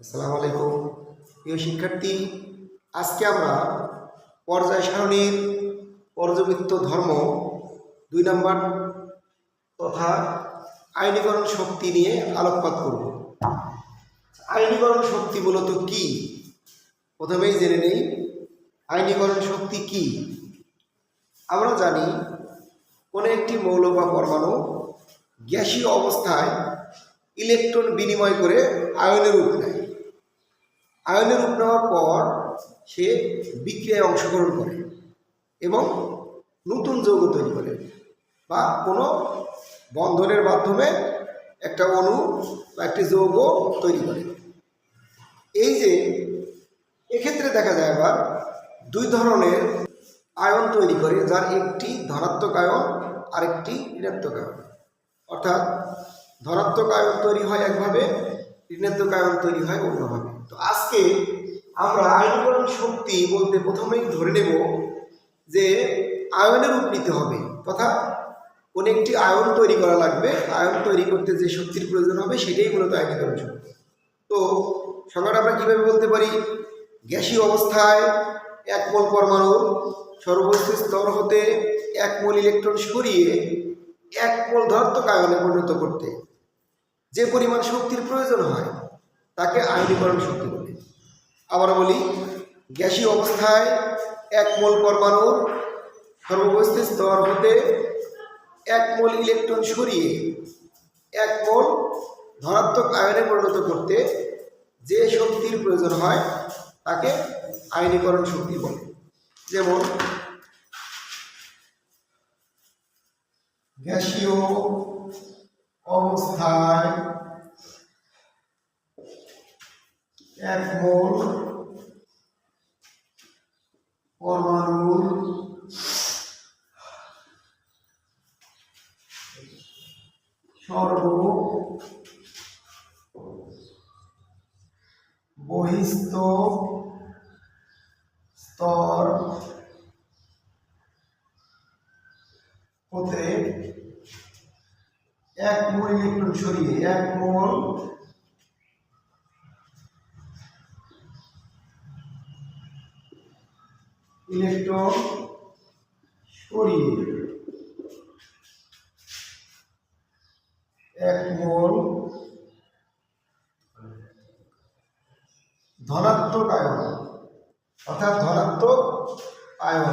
আসসালামু আলাইকুম। প্রিয় শিক্ষার্থী, আজকে আমরা পর্যায় সারণীর পর্যবৃত্ত ধর্ম দুই নম্বর তথা আইনীকরণ শক্তি নিয়ে আলোকপাত করব। আইনীকরণ শক্তি মূলত কি? প্রথমেই জেনে নেই, আইনীকরণ শক্তি কি? আমরা জানি, কোনো একটি মৌল বা পরমাণু গ্যাসীয় অবস্থায় ইলেকট্রন বিনিময় করে আয়নের রূপ নেয়। আয়নের রূপ নেওয়ার পর সে বিক্রিয়ায় অংশগ্রহণ করে এবং নতুন যৌগ তৈরি করে বা কোনো বন্ধনের মাধ্যমে একটা অণু বা একটি যৌগ তৈরি করে। এই যে এক্ষেত্রে দেখা যায় আবার দুই ধরনের আয়ন তৈরি করে, যার একটি ধনাত্মক আয়ন, আরেকটি ঋণাত্মক আয়ন। অর্থাৎ ধনাত্মক আয়ন তৈরি হয় একভাবে, ঋণাত্মক আয়ন তৈরি হয় অন্যভাবে। তো আজকে আমরা আয়নীকরণ শক্তি বলতে প্রথমেই ধরে নেব যে আয়নের রূপ নিতে হবে, তথা কোন একটি আয়ন তৈরি করা লাগবে। আয়ন তৈরি করতে যে শক্তির প্রয়োজন হবে সেটাই মূলত আয়নীকরণ শক্তি। তো সংজ্ঞাটা আমরা কীভাবে বলতে পারি? গ্যাসীয় অবস্থায় এক মোল পরমাণু সর্বোচ্চ স্তর হতে এক মোল ইলেকট্রন সরিয়ে এক মোল ধনাত্মক আয়নে পরিণত করতে যে পরিমাণ শক্তির প্রয়োজন হয় তাকে আয়নীকরণ শক্তি বলে। আবার বলি, গ্যাসীয় অবস্থায় এক মোল পরমাণুর সর্ববস্থিত স্তর হতে এক মোল ইলেকট্রন সরিয়ে এক মোল ধনাত্মক আয়নে পরিণত করতে যে শক্তির প্রয়োজন হয় তাকে আয়নীকরণ শক্তি বলে। যেমন, গ্যাসীয় অবস্থায় এক মোল পরমাণুর সর্ব বহিস্থ স্তর হতে এক মোল ইলেকট্রন সরিয়ে এক মোল ইলেকট্রন সরিয়ে এক মোল ধনাত্মক আয়ন অর্থাৎ ধনাত্মক আয়ন।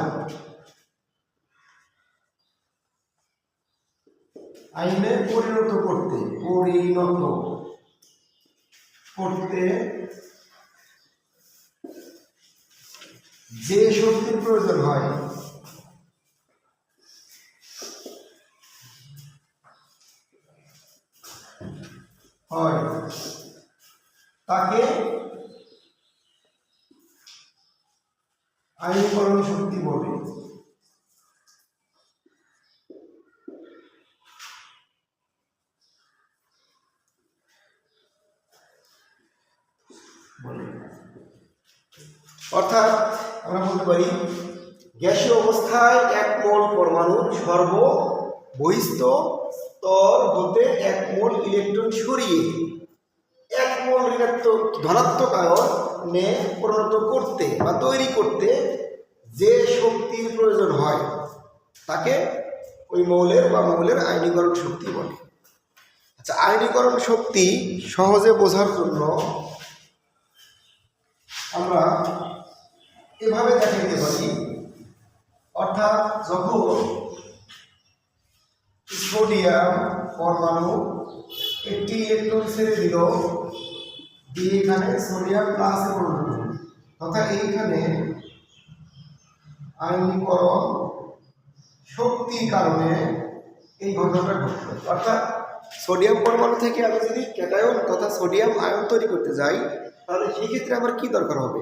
আইনে পরিণত করতে পরিণত করতে যে শক্তির প্রয়োজন হয়। তাকে আইনকরণ শক্তি বলে অর্থাৎ আমরা বলতে পারি গ্যাসীয় অবস্থায় এক মোল পরমাণুর সর্ব বহিস্থ স্তর হতে এক মোল ইলেকট্রন সরিয়ে এক মোল ঋণাত্মক ধনাত্মক আয়নে পরিণত করতে বা তৈরি করতে যে শক্তির প্রয়োজন হয়, তাকে ওই মৌলের বা মৌলের আইনীকরণ শক্তি বলে। আচ্ছা আইনীকরণ শক্তি সহজে বোঝার জন্য আমরা এভাবে দেখাইতে পারি। অর্থাৎ যখন সোডিয়াম পরমাণু একটি ইলেকট্রন ছেড়ে দিল দিয়ে এখানে সোডিয়াম প্লাসে। তথা এইখানে আয়নীকরণ শক্তির কারণে এই ঘটনাটা ঘটল অর্থাৎ সোডিয়াম পরমাণু থেকে আমি যদি ক্যাটায়ন তথা সোডিয়াম আয়ন তৈরি করতে যাই, তাহলে সেই ক্ষেত্রে আমার কি দরকার হবে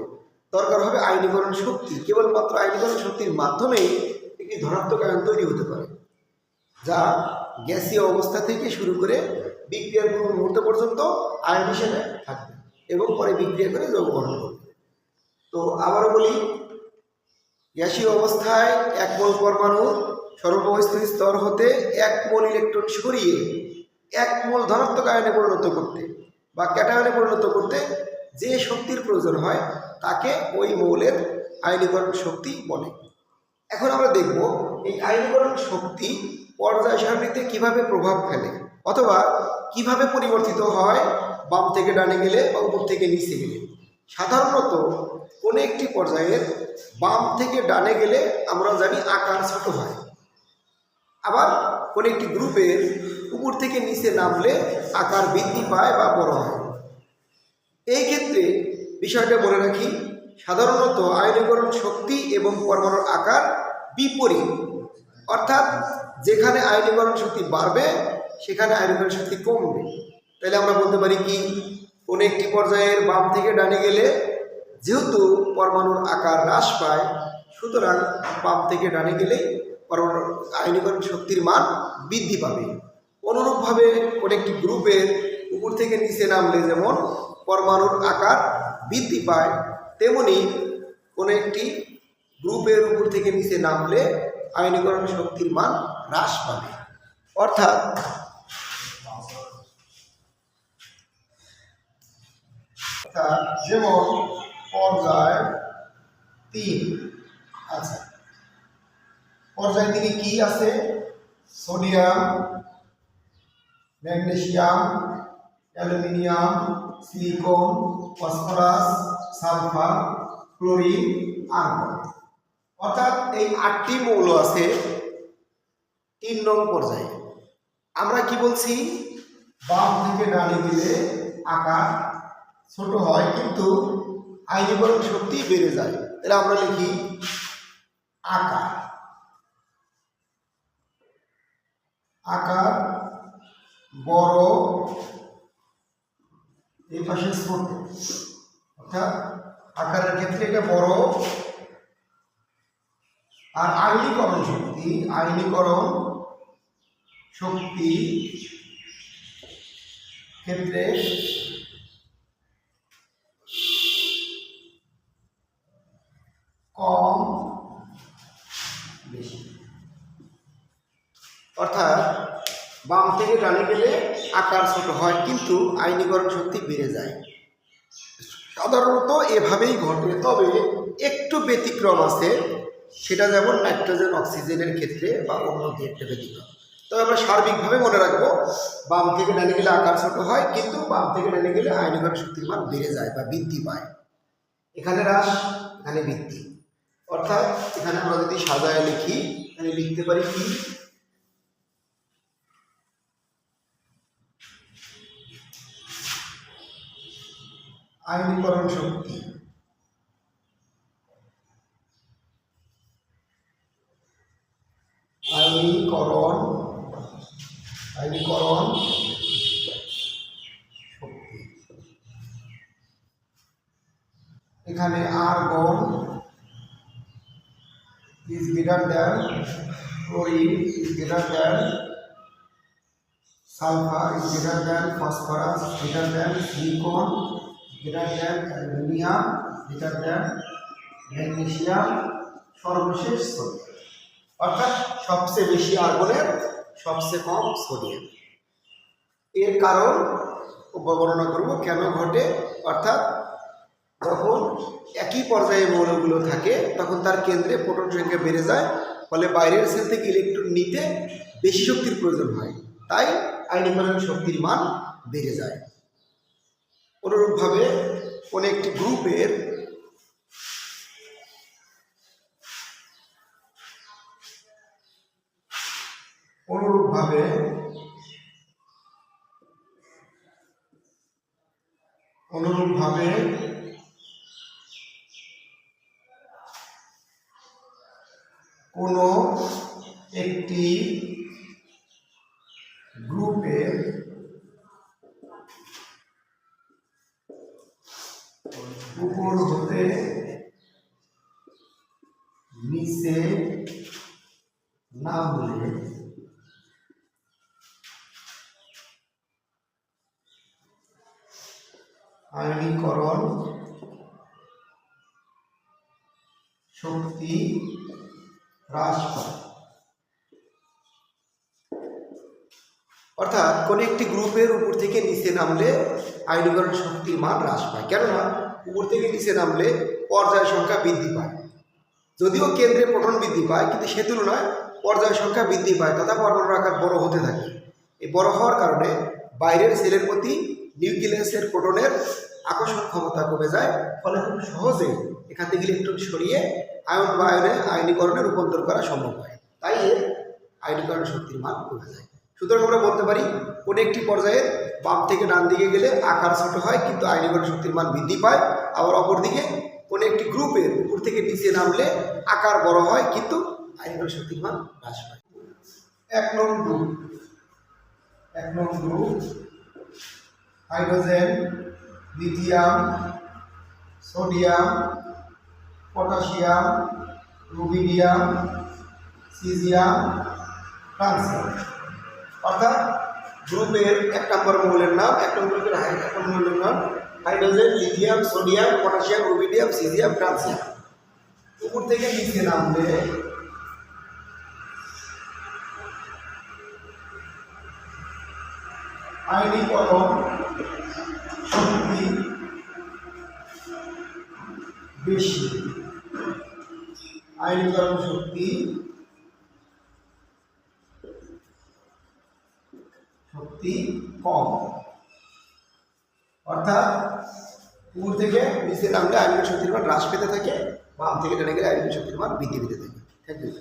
দরকার হবে আইনীকরণ শক্তি। কেবলমাত্র আইনীকরণ শক্তির মাধ্যমেই একটি ধনাত্মক আয়ন তৈরি হতে পারে, যা গ্যাসীয় অবস্থা থেকে শুরু করে বিক্রিয়ার কোনো মুহূর্ত পর্যন্ত আয়ন হিসেবে থাকবে এবং পরে বিক্রিয়া করে যৌগ গঠন করবে। তো আবারও বলি, গ্যাসীয় অবস্থায় এক মোল পরমাণু সর্বস্থিত স্তর হতে এক মোল ইলেকট্রন সরিয়ে এক মোল ধনাত্মক আয়নে পরিণত করতে বা ক্যাটায়নে পরিণত করতে যে শক্তির প্রয়োজন হয় তাকে ওই মৌলের আয়নীকরণ শক্তি বলে। এখন আমরা দেখব এই আয়নীকরণ শক্তি পর্যায় কীভাবে প্রভাব ফেলে অথবা কীভাবে পরিবর্তিত হয়, বাম থেকে ডানে গেলে বা উপর থেকে নিচে গেলে। সাধারণত কোনো একটি পর্যায়ের বাম থেকে ডানে গেলে আমরা জানি আকার ছোট হয়। আবার কোনো একটি গ্রুপের উপর থেকে নিচে নামলে আকার বৃদ্ধি পায় বা বড় হয়। এই ক্ষেত্রে বিষয়টা মনে রাখি, সাধারণত আয়নীকরণ শক্তি এবং পরমাণুর আকার বিপরীত। অর্থাৎ যেখানে আয়নীকরণ শক্তি বাড়বে, সেখানে আয়নীকরণ শক্তি কমবে। তাহলে আমরা বলতে পারি কি, কোনো একটি পর্যায়ের বাম থেকে ডানে গেলে যেহেতু পরমাণুর আকার হ্রাস পায়, সুতরাং বাম থেকে ডানে গেলেই পরমাণুর আয়নীকরণ শক্তির মান বৃদ্ধি পাবে। অনুরূপভাবে কোনো একটি গ্রুপের উপর থেকে নিচে নামলে যেমন পরমাণুর আকার বৃদ্ধি পায়, তেমনি কোনো একটি গ্রুপের উপর থেকে নিচে নামলে আয়নীকরণ শক্তির মান হ্রাস পাবে। অর্থাৎ যেমন পর্যায় তিন আচ্ছা পর্যায় তিনে কি আছে? Sodium, magnesium aluminium, silicon, phosphorus, sulphur, chlorine, argon. অর্থাৎ এই আটটি মৌল আছে তিন নং পর্যায়ে। আমরা কি বলছি? বাম থেকে ডানে গেলে আকার ছোট হয়, কিন্তু আইনীকরণ শক্তি বেড়ে যায়। তাহলে আমরা লিখি আকার। আকার বড় এই পাশে ছোট অর্থাৎ আকারের ক্ষেত্রে এটা বড়। আর আইনীকরণ শক্তি আইনীকরণ শক্তি ক্ষেত্রে কম বেশি। অর্থাৎ বাম থেকে ডানে গেলে আকার ছোট হয়, কিন্তু আইনীকরণ শক্তি বেড়ে যায়। সাধারণত এভাবেই ঘটে, তবে একটু ব্যতিক্রম আছে, সেটা যেমন নাইট্রোজেন, অক্সিজেনের ক্ষেত্রে বা অন্য একটা ব্যতিক্রম। তবে আমরা সার্বিকভাবে মনে রাখব, বাম থেকে ডানে গেলে আকার ছোট হয়, কিন্তু বাম থেকে ডানে গেলে আইনীকরণ শক্তির মান বেড়ে যায় বা বৃদ্ধি পায়। এখানে হ্রাস, এখানে বৃদ্ধি। অর্থাৎ এখানে আমরা যদি সাজায় লিখি এখানে লিখতে পারি কি? আইনকরণ শক্তি। আইনকরণ আইনকরণ শক্তি। এখানে argon is greater than chlorine is greater than sulphur is greater than phosphorus greater than silicon than aluminium greater than সর্বশেষ সোডিয়াম। অর্থাৎ সবচেয়ে বেশি আর্গনের সবচেয়ে কম সোডিয়াম। এর কারণ বর্ণনা করব, কেন ঘটে? অর্থাৎ যখন একই পর্যায়ে মৌলগুলো থাকে, তখন তার কেন্দ্রে প্রোটন সংখ্যা বেড়ে যায়, ফলে বাইরের সেল থেকে ইলেকট্রন নিতে বেশি শক্তির প্রয়োজন হয়। তাই আইনীকরণ শক্তির মান বেড়ে যায়। অনুরূপভাবে কোনো একটি গ্রুপের অনুরূপভাবে অনুরূপভাবে কোনো একটি গ্রুপের উপর হতে নিচে নামলে আয়নীকরণ শক্তি হ্রাস পায়। অর্থাৎ কোনো একটি গ্রুপের উপর থেকে নিচে নামলে আয়নীকরণ শক্তির মান হ্রাস পায়। কেননা উপর থেকে নিচে নামলে পর্যায় সংখ্যা বৃদ্ধি পায়। যদিও কেন্দ্রে প্রোটন বৃদ্ধি পায়, কিন্তু সে তুলনায় পর্যায় সংখ্যা বৃদ্ধি পায়, তথা পরমাণুর আকার বড় হতে থাকে। এই বড় হওয়ার কারণে বাইরের সেলের প্রতি নিউক্লিয়াসের প্রোটনের আকর্ষণ ক্ষমতা কমে যায়, ফলে খুব সহজেই এখান থেকে ইলেকট্রন সরিয়ে আয়ন বা আয়নে আয়নীকরণে রূপান্তর করা সম্ভব হয়। তাই এর আয়নীকরণ শক্তির মান কমে যায়। সুতরাং আমরা বলতে পারি, কোনো একটি পর্যায়ে বাম থেকে ডান দিকে গেলে আকার ছোট হয়, কিন্তু আয়নীকরণ শক্তির মান বৃদ্ধি পায়। আবার অপরদিকে কোনো একটি গ্রুপের উপর থেকে নিচে নামলে আকার বড় হয়, কিন্তু আয়নীকরণ শক্তির মান হ্রাস পায়। এক নং গ্রুপ। এক নং group. Hydrogen, lithium, sodium, potassium rubidium caesium francium অর্থাৎ গ্রুপের এক নম্বর মৌলের নাম, এক নম্বর গ্রুপের হাই- এক নম্বর মৌলের নাম। Hydrogen lithium, sodium, potassium, rubidium, caesium francium উপর থেকে নিচে নামলে আইনীকরণ শক্তি বেশি। আইনীকরণ শক্তি শক্তি কম। অর্থাৎ উপর থেকে নিচে নামলে আয়ুর্বেদ শক্তির মান হ্রাস পেতে থাকে, বাম থেকে টেনে গেলে আয়ুর্বেদ শক্তির মান বৃদ্ধি পেতে থাকে। Thank you